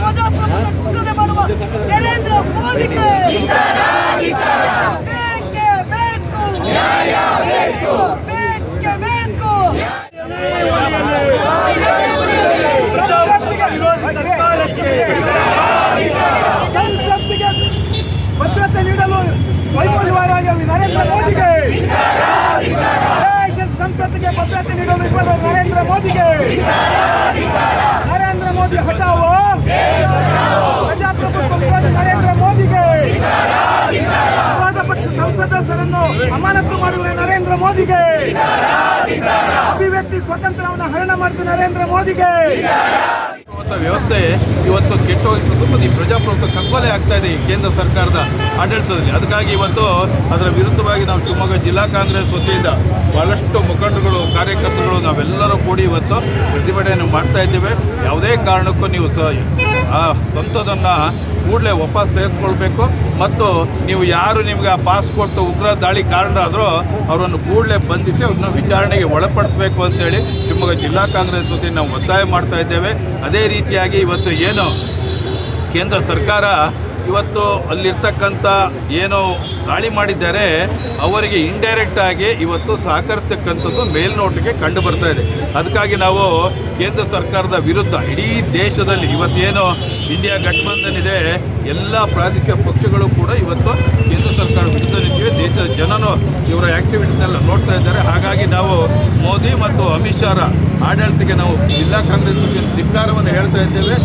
ಪ್ರಜಾಪ್ರಭುತ್ವ ಕುಂದನೆ ಮಾಡುವ ನರೇಂದ್ರ ಮೋದಿಗೆ. ನೀಡಲು ವೈಫಲ್ಯವಾದ ನರೇಂದ್ರ ಮೋದಿಗೆ. ದೇಶ ಸಂಸತ್ತಿಗೆ ಭದ್ರತೆ ನೀಡಲು ಇಬ್ಬರು ನರೇಂದ್ರ ಮೋದಿಗೆ. ನರೇಂದ್ರ ಮೋದಿ ಹಟಾವೋ ಪ್ರಜಾಪ್ರಭುತ್ವ ನರೇಂದ್ರ ಮೋದಿಗೆ. ವಿರೋಧ ಪಕ್ಷ ಸಂಸದರನ್ನು ಅಮಾನತು ಮಾಡುವ ನರೇಂದ್ರ ಮೋದಿಗೆ. ಅಭಿವ್ಯಕ್ತಿ ಸ್ವಾತಂತ್ರ್ಯವನ್ನು ಹರಣ ಮಾಡಿದ ನರೇಂದ್ರ ಮೋದಿಗೆ. ಅಂತ ವ್ಯವಸ್ಥೆ ಇವತ್ತು ಕೆಟ್ಟೋಗಿದ್ದು ಮತ್ತು ಈ ಪ್ರಜಾಪ್ರಭುತ್ವ ಕಗ್ಗೊಲೆ ಆಗ್ತಾ ಇದೆ ಈ ಕೇಂದ್ರ ಸರ್ಕಾರದ ಆಡಳಿತದಲ್ಲಿ. ಅದಕ್ಕಾಗಿ ಇವತ್ತು ಅದರ ವಿರುದ್ಧವಾಗಿ ನಾವು ಶಿವಮೊಗ್ಗ ಜಿಲ್ಲಾ ಕಾಂಗ್ರೆಸ್ ವತಿಯಿಂದ ಬಹಳಷ್ಟು ಮುಖಂಡಗಳು ಕಾರ್ಯಕರ್ತರುಗಳು ನಾವೆಲ್ಲರೂ ಕೂಡಿ ಇವತ್ತು ಪ್ರತಿಭಟನೆ ಮಾಡ್ತಾ ಇದ್ದೇವೆ. ಯಾವುದೇ ಕಾರಣಕ್ಕೂ ನೀವು ಸ ಆ ಕೂಡಲೇ ವಾಪಸ್ ತೆಗೆದುಕೊಳ್ಬೇಕು. ಮತ್ತು ನೀವು ಯಾರು ನಿಮ್ಗೆ ಆ ಪಾಸ್ ಕೊಟ್ಟು ಉಗ್ರ ದಾಳಿ ಕಾರಣರಾದರೂ ಅವರನ್ನು ಕೂಡಲೇ ಬಂಧಿಸಿ ಅವ್ರನ್ನ ವಿಚಾರಣೆಗೆ ಒಳಪಡಿಸಬೇಕು ಅಂತೇಳಿ ಶಿವಮೊಗ್ಗ ಜಿಲ್ಲಾ ಕಾಂಗ್ರೆಸ್ ಜೊತೆ ನಾವು ಒತ್ತಾಯ ಮಾಡ್ತಾ ಇದ್ದೇವೆ. ಅದೇ ರೀತಿಯಾಗಿ ಇವತ್ತು ಏನು ಕೇಂದ್ರ ಸರ್ಕಾರ ಇವತ್ತು ಅಲ್ಲಿರ್ತಕ್ಕಂಥ ಏನು ದಾಳಿ ಮಾಡಿದ್ದಾರೆ, ಅವರಿಗೆ ಇಂಡೈರೆಕ್ಟ್ ಆಗಿ ಇವತ್ತು ಸಹಕರಿಸ್ತಕ್ಕಂಥದ್ದು ಮೇಲ್ನೋಟಕ್ಕೆ ಕಂಡು ಬರ್ತಾ ಇದೆ. ಅದಕ್ಕಾಗಿ ನಾವು ಕೇಂದ್ರ ಸರ್ಕಾರದ ವಿರುದ್ಧ ಇಡೀ ದೇಶದಲ್ಲಿ ಇವತ್ತೇನು ಇಂಡಿಯಾ ಗಠಬಂಧನ್ ಇದೆ, ಎಲ್ಲ ಪ್ರಾದೇಶಿಕ ಪಕ್ಷಗಳು ಕೂಡ ಇವತ್ತು ಕೇಂದ್ರ ಸರ್ಕಾರ ವಿರುದ್ಧ ನಿಂತಿವೆ. ದೇಶದ ಜನನು ಇವರ ಆ್ಯಕ್ಟಿವಿಟಿನೆಲ್ಲ ನೋಡ್ತಾ ಇದ್ದಾರೆ. ಹಾಗಾಗಿ ನಾವು ಮೋದಿ ಮತ್ತು ಅಮಿತ್ ಶಾರ ಆಡಳಿತಕ್ಕೆ ನಾವು ಜಿಲ್ಲಾ ಕಾಂಗ್ರೆಸ್ ಧಿಕ್ಕಾರವನ್ನು ಹೇಳ್ತಾ ಇದ್ದೇವೆ.